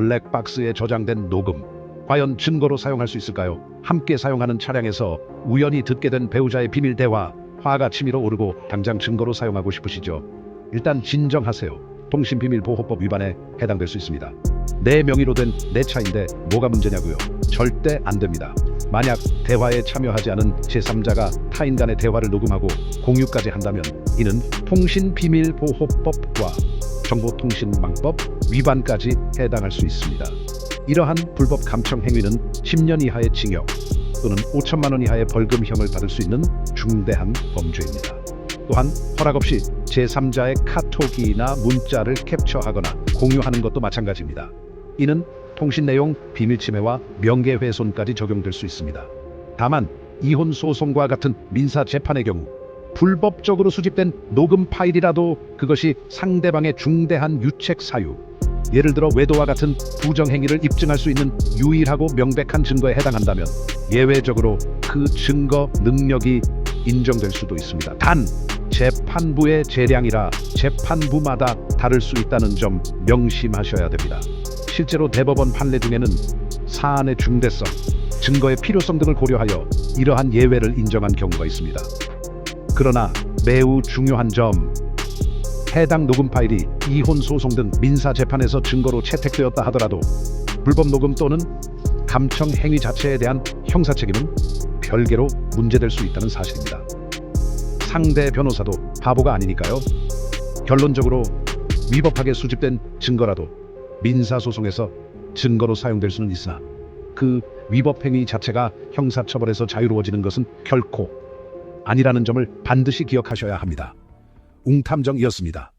블랙박스에 저장된 녹음. 과연 증거로 사용할 수 있을까요? 함께 사용하는 차량에서 우연히 듣게 된 배우자의 비밀 대화, 화가 치밀어 오르고 당장 증거로 사용하고 싶으시죠? 일단 진정하세요. 통신비밀보호법 위반에 해당될 수 있습니다. 내 명의로 된 내 차인데 뭐가 문제냐고요? 절대 안 됩니다. 만약 대화에 참여하지 않은 제3자가 타인 간의 대화를 녹음하고 공유까지 한다면 이는 통신비밀보호법과 정보통신망법 위반까지 해당할 수 있습니다. 이러한 불법 감청 행위는 10년 이하의 징역 또는 5천만 원 이하의 벌금형을 받을 수 있는 중대한 범죄입니다. 또한 허락 없이 제3자의 카톡이나 문자를 캡처하거나 공유하는 것도 마찬가지입니다. 이는 통신 내용 비밀 침해와 명예훼손까지 적용될 수 있습니다. 다만 이혼 소송과 같은 민사 재판의 경우 불법적으로 수집된 녹음 파일이라도 그것이 상대방의 중대한 유책 사유, 예를 들어 외도와 같은 부정 행위를 입증할 수 있는 유일하고 명백한 증거에 해당한다면 예외적으로 그 증거 능력이 인정될 수도 있습니다. 단 재판부의 재량이라 재판부마다 다를 수 있다는 점 명심하셔야 됩니다. 실제로 대법원 판례 중에는 사안의 중대성, 증거의 필요성 등을 고려하여 이러한 예외를 인정한 경우가 있습니다. 그러나 매우 중요한 점, 해당 녹음 파일이 이혼 소송 등 민사 재판에서 증거로 채택되었다 하더라도 불법 녹음 또는 감청 행위 자체에 대한 형사 책임은 별개로 문제될 수 있다는 사실입니다. 상대 변호사도 바보가 아니니까요. 결론적으로 위법하게 수집된 증거라도 민사 소송에서 증거로 사용될 수는 있으나 그 위법 행위 자체가 형사 처벌에서 자유로워지는 것은 결코 아니라는 점을 반드시 기억하셔야 합니다. 웅탐정이었습니다.